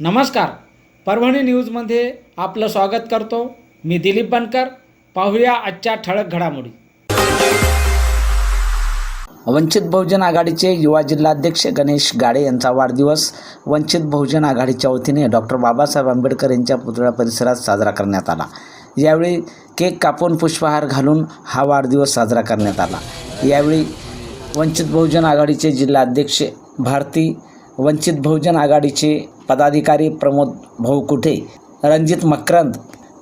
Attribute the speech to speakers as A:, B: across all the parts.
A: नमस्कार. परभणी न्यूजमध्ये आपलं स्वागत करतो. मी दिलीप बनकर. पाहूया आजच्या ठळक घडामोडी.
B: वंचित बहुजन आघाडीचे युवा जिल्हाध्यक्ष गणेश गाडे यांचा वाढदिवस वंचित बहुजन आघाडीच्या वतीने डॉक्टर बाबासाहेब आंबेडकर यांच्या पुतळ्या परिसरात साजरा करण्यात आला. यावेळी केक कापून पुष्पहार घालून हा वाढदिवस साजरा करण्यात आला. यावेळी वंचित बहुजन आघाडीचे जिल्हाध्यक्ष भारती वंचित बहुजन आघाडीचे पदाधिकारी प्रमोद भाऊ कुठे रणजित मकरंद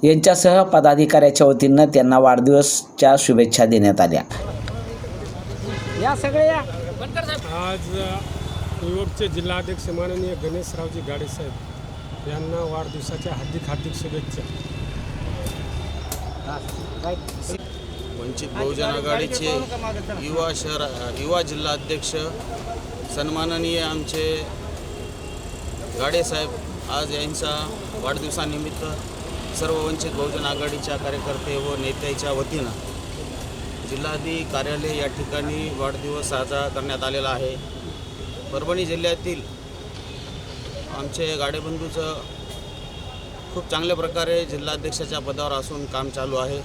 B: यांच्यासह पदाधिकाऱ्याच्या वतीनं त्यांना वाढदिवसच्या शुभेच्छा देण्यात आल्या.
A: या सगळे या.
C: आज युवकचे जिल्हाध्यक्ष माननीय गणेशरावजी गाडे साहेब यांना वाढदिवसाच्या हार्दिक हार्दिक शुभेच्छा.
D: वंचित बहुजन आघाडीचे युवा शहर युवा जिल्हाध्यक्ष सन्माननीय आमचे गाडेसाहेब आज यांचा वाढदिवसानिमित्त सर्व वंचित बहुजन आघाडीच्या कार्यकर्ते व नेत्याच्या वतीनं जिल्हाधिक कार्यालय या ठिकाणी वाढदिवस साजरा करण्यात आलेला आहे. परभणी जिल्ह्यातील आमचे गाडेबंधूचं खूप चांगल्या प्रकारे जिल्हाध्यक्षाच्या पदावर असून काम चालू आहे.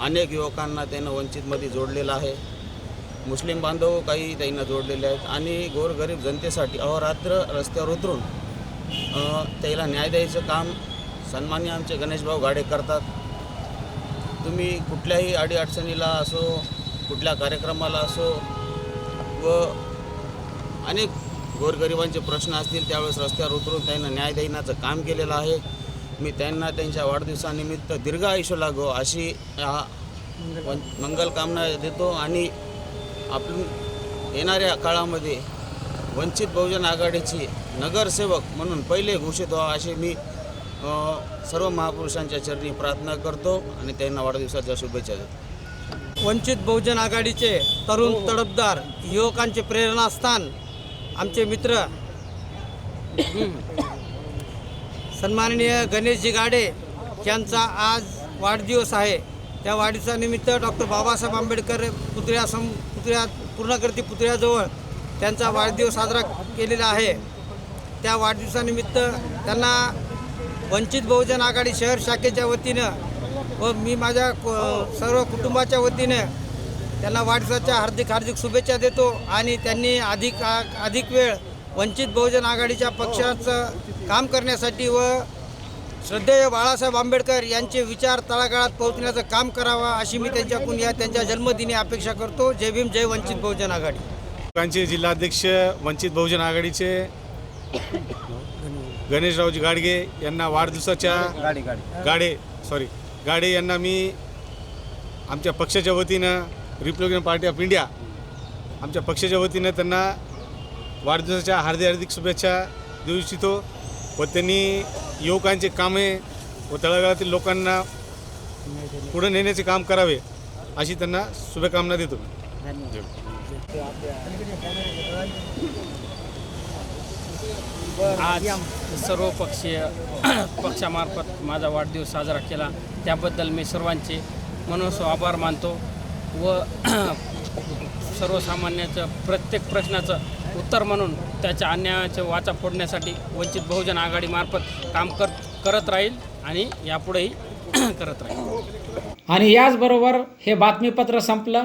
D: अनेक युवकांना त्यानं वंचितमध्ये जोडलेलं आहे. मुस्लिम बांधव काही त्यांना जोडलेले आहेत आणि गोरगरीब जनतेसाठी अहोरात्र रस्त्यावर उतरून त्याला न्याय द्यायचं काम सन्मान्य आमचे गणेशभाऊ गाडे करतात. तुम्ही कुठल्याही अडीअडचणीला असो कुठल्या कार्यक्रमाला असो व अनेक गोरगरिबांचे प्रश्न असतील त्यावेळेस रस्त्यावर उतरून त्यांना न्याय देण्याचं काम केलेलं आहे. मी त्यांना त्यांच्या वाढदिवसानिमित्त दीर्घ आयुष्य लागो अशी हा मंगलकामना देतो आणि आपण येणाऱ्या काळामध्ये वंचित बहुजन आघाडीची नगरसेवक म्हणून पहिले घोषित व्हावा अशी मी सर्व महापुरुषांच्या चरणी प्रार्थना करतो आणि त्यांना वाढदिवसाच्या शुभेच्छा देतो.
E: वंचित बहुजन आघाडीचे तरुण तडफदार युवकांचे प्रेरणास्थान आमचे मित्र. सन्माननीय गणेशजी गाडे यांचा आज वाढदिवस आहे. त्या वाढदिवसानिमित्त डॉक्टर बाबासाहेब आंबेडकर पुतळ्या सम पुतळ्या पूर्णाकृती पुतळ्याजवळ त्यांचा वाढदिवस साजरा केलेला आहे. त्या वाढदिवसानिमित्त त्यांना वंचित बहुजन आघाडी शहर शाखेच्या वतीनं व मी माझ्या क- सर्व कुटुंबाच्या वतीनं त्यांना वाढदिवसाच्या हार्दिक हार्दिक शुभेच्छा देतो आणि त्यांनी अधिक आ- अधिक वेळ वंचित बहुजन आघाडीच्या पक्षाचं काम करण्यासाठी व श्रद्धेय बाळासाहेब आंबेडकर यांचे विचार तळागाळात पोहोचण्याचं काम करावा अशी मी त्यांच्याकडून या त्यांच्या जन्मदिनी अपेक्षा करतो. जय भीम जय वंचित बहुजन आघाडी.
F: लोकांचे जिल्हाध्यक्ष वंचित बहुजन आघाडीचे गणेशरावजी गाडगे यांना वाढदिवसाच्या गाडे गाडे. सॉरी गाडे यांना मी आमच्या पक्षाच्या वतीनं रिपब्लिकन पार्टी ऑफ इंडिया आमच्या पक्षाच्या वतीनं त्यांना वाढदिवसाच्या हार्दिक हार्दिक शुभेच्छा देऊ इच्छितो व त्यांनी युवकांचे कामे व तळागाळातील लोकांना पुढे नेण्याचे काम करावे अशी त्यांना शुभकामना देतो.
G: आज सर्व पक्षीय पक्षामार्फत माझा वाढदिवस साजरा केला. त्याबद्दल मी सर्वांचे मनोस आभार मानतो व सर्वसामान्याचं प्रत्येक प्रश्नाचं उत्तर म्हणून त्याच्या अन्यायाचं वाचा फोडण्यासाठी वंचित बहुजन आघाडीमार्फत काम कर करत राहील आणि यापुढेही करत राहील.
A: आणि याचबरोबर हे बातमीपत्र संपलं.